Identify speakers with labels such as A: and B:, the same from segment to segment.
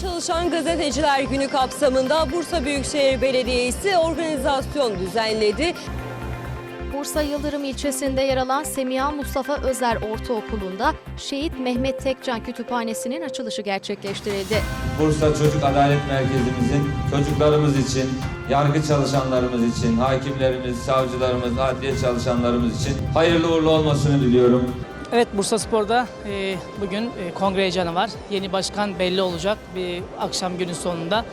A: Çalışan Gazeteciler Günü kapsamında Bursa Büyükşehir Belediyesi organizasyon düzenledi.
B: Bursa Yıldırım ilçesinde yer alan Semiha Mustafa Özer Ortaokulu'nda Şehit Mehmet Tekcan Kütüphanesi'nin açılışı gerçekleştirildi.
C: Bursa Çocuk Adalet Merkezimizin çocuklarımız için, yargı çalışanlarımız için, hakimlerimiz, savcılarımız, adliye çalışanlarımız için hayırlı uğurlu olmasını diliyorum.
D: Evet Bursa Spor'da e, bugün e, kongre heyecanı var. Yeni başkan belli olacak bir akşam günün sonunda.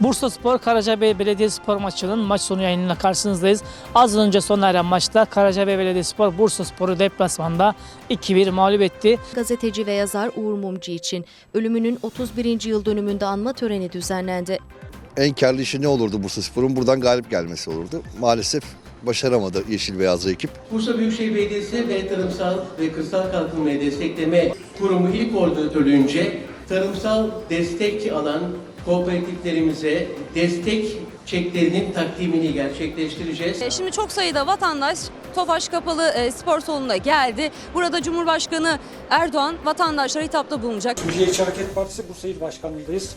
D: Bursa Spor Karacabey Belediyespor maçının maç sonu yayınıyla karşınızdayız. Az önce sona eren maçta Karacabey Belediyespor Bursa Spor'u deplasmanda 2-1 mağlup etti.
B: Gazeteci ve yazar Uğur Mumcu için ölümünün 31. yıl dönümünde anma töreni düzenlendi.
E: en karlı işi ne olurdu Bursaspor'un? Buradan galip gelmesi olurdu. Maalesef başaramadı Yeşil Beyazlı ekip.
F: Bursa Büyükşehir Belediyesi ve Tarımsal ve Kırsal Kalkınmayı Destekleme Kurumu ilk koordinatörlüğünce tarımsal destek alan kooperatiflerimize destek çeklerinin takdimini gerçekleştireceğiz.
A: E, Şimdi çok sayıda vatandaş Tofaş Kapalı e, Spor Salonu'na geldi. Burada Cumhurbaşkanı Erdoğan vatandaşlara hitapta bulunacak.
G: Milliyetçi Hareket Partisi Bursa İl Başkanlığı'ndayız.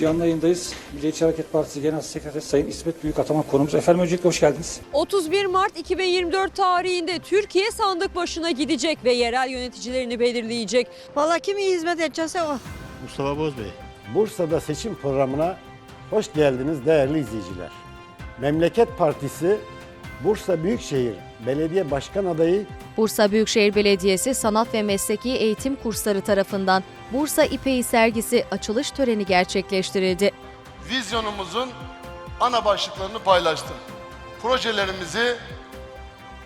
G: Canlı yayındayız. Milliyetçi Hareket Partisi Genel Sekreteri Sayın İsmet Büyükataman konumuz. Efendim öncelikle hoş geldiniz.
A: 31 Mart 2024 tarihinde Türkiye sandık başına gidecek ve yerel yöneticilerini belirleyecek.
H: Valla kim iyi hizmet edecekse o.
I: Mustafa Bozbey.
J: Bursa'da seçim programına hoş geldiniz değerli izleyiciler. Memleket Partisi Bursa Büyükşehir Belediye Başkan adayı
B: Bursa Büyükşehir Belediyesi Sanat ve Mesleki Eğitim Kursları tarafından Bursa İpeği sergisi açılış töreni gerçekleştirildi.
I: Vizyonumuzun ana başlıklarını paylaştım. Projelerimizi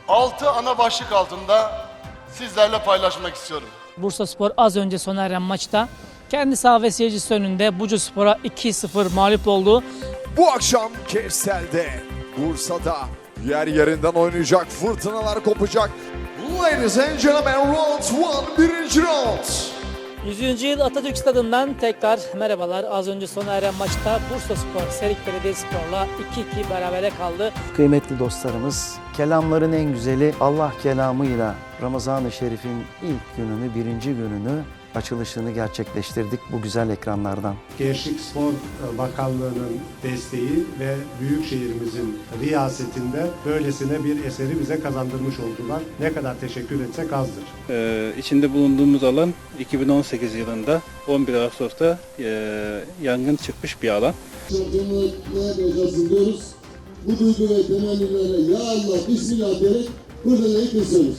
I: 6 ana başlık altında sizlerle paylaşmak istiyorum.
D: Bursa Spor az önce sona eren maçta kendi saha ve seyircisi önünde Buca Spor'a 2-0 mağlup oldu.
K: Bu akşam Kevser'de, Bursa'da yer yerinden oynayacak, fırtınalar kopacak. Ladies and gentlemen, round one, birinci round.
D: 100. yıl Atatürk Stadı'ndan tekrar merhabalar. Az önce sona eren maçta Bursa Spor, Serik Belediyespor'la 2-2 berabere kaldı.
J: kıymetli dostlarımız kelamların en güzeli Allah kelamıyla Ramazan-ı Şerif'in ilk gününü, birinci gününü açılışını gerçekleştirdik bu güzel ekranlardan.
L: Gençlik Spor Bakanlığı'nın desteği ve Büyükşehirimizin riyasetinde böylesine bir eseri bize kazandırmış oldular. Ne kadar teşekkür etsek azdır.
G: Ee, içinde bulunduğumuz alan 2018 yılında 11 Ağustos'ta e, yangın çıkmış bir alan.
I: diyoruz. Bu duygu ve temennilere ya Allah Bismillah diyerek projeleri kesiyoruz.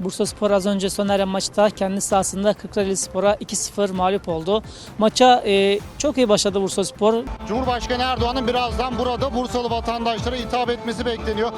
D: Bursa Spor az önce sona eren maçta kendi sahasında Kırklareli Spor'a 2-0 mağlup oldu. Maça e, çok iyi başladı Bursa Spor.
I: Cumhurbaşkanı Erdoğan'ın birazdan burada Bursalı vatandaşlara hitap etmesi bekleniyor.